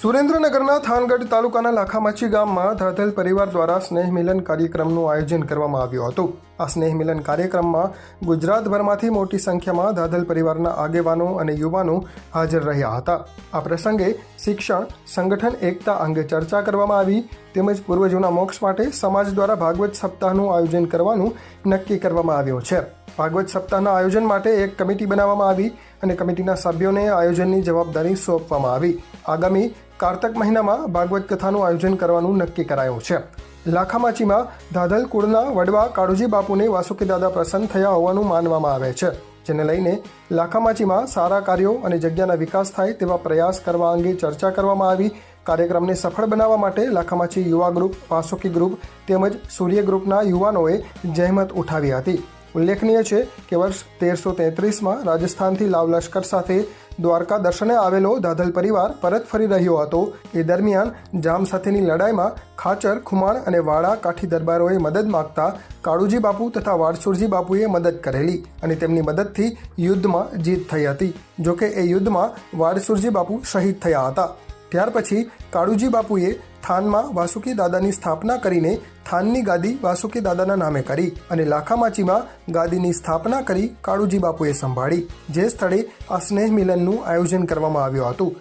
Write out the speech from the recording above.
સુરેન્દ્રનગરના થાનગઢ તાલુકાના લાખામાછી ગામમાં ધાધલ પરિવાર દ્વારા સ્નેહ મિલન કાર્યક્રમનું આયોજન કરવામાં આવ્યું હતું. આ સ્નેહ મિલન કાર્યક્રમમાં ગુજરાતભરમાંથી મોટી સંખ્યામાં ધાધલ પરિવારના આગેવાનો અને યુવાનો હાજર રહ્યા હતા. આ પ્રસંગે શિક્ષણ, સંગઠન, એકતા અંગે ચર્ચા કરવામાં આવી તેમજ પૂર્વજોના મોક્ષ માટે સમાજ દ્વારા ભાગવત સપ્તાહનું આયોજન કરવાનું નક્કી કરવામાં આવ્યું છે. ભાગવત સપ્તાહના આયોજન માટે એક કમિટી બનાવવામાં આવી અને કમિટીના સભ્યોને આયોજનની જવાબદારી સોંપવામાં આવી. આગામી કારતક મહિનામાં ભાગવત કથાનું આયોજન કરવાનું નક્કી કરાયું છે. લાખામાચીમાં ધાધલ કુળના વડવા કાળુજી બાપુને વાસુકી દાદા પ્રસન્ન થયા હોવાનું માનવામાં આવે છે, જેને લઈને લાખામાચીમાં સારા કાર્યો અને જગ્યાના વિકાસ થાય તેવા પ્રયાસ કરવા અંગે ચર્ચા કરવામાં આવી. કાર્યક્રમને સફળ બનાવવા માટે લાખામાચી યુવા ગ્રુપ, વાસુકી ગ્રુપ તેમજ સૂર્ય ગ્રુપના યુવાનોએ જહેમત ઉઠાવી હતી. ઉલ્લેખનીય છે કે વર્ષ તેરસો તેત્રીસમાં રાજસ્થાનથી લાવ લશ્કર સાથે દ્વારકા દર્શને આવેલો દાધલ પરિવાર પરત ફરી રહ્યો હતો. એ દરમિયાન જામ સાથેની લડાઈમાં ખાચર, ખુમાણ અને વાડા કાઠી દરબારોએ મદદ માગતા કાળુજી બાપુ તથા વાડસુરજી બાપુએ મદદ કરેલી અને તેમની મદદથી યુદ્ધમાં જીત થઈ હતી. જોકે એ યુદ્ધમાં વાડસુરજી બાપુ શહીદ થયા હતા. ત્યાર પછી કાળુજી બાપુએ થાનમાં વાસુકી દાદાની સ્થાપના કરીને થાનની ગાદી વાસુકી દાદાના નામે કરી અને લાખામાચીમાં ગાદીની સ્થાપના કરી કાળુજી બાપુએ સંભાળી. જે સ્થળે આ સ્નેહ મિલનનું આયોજન કરવામાં આવ્યું હતું.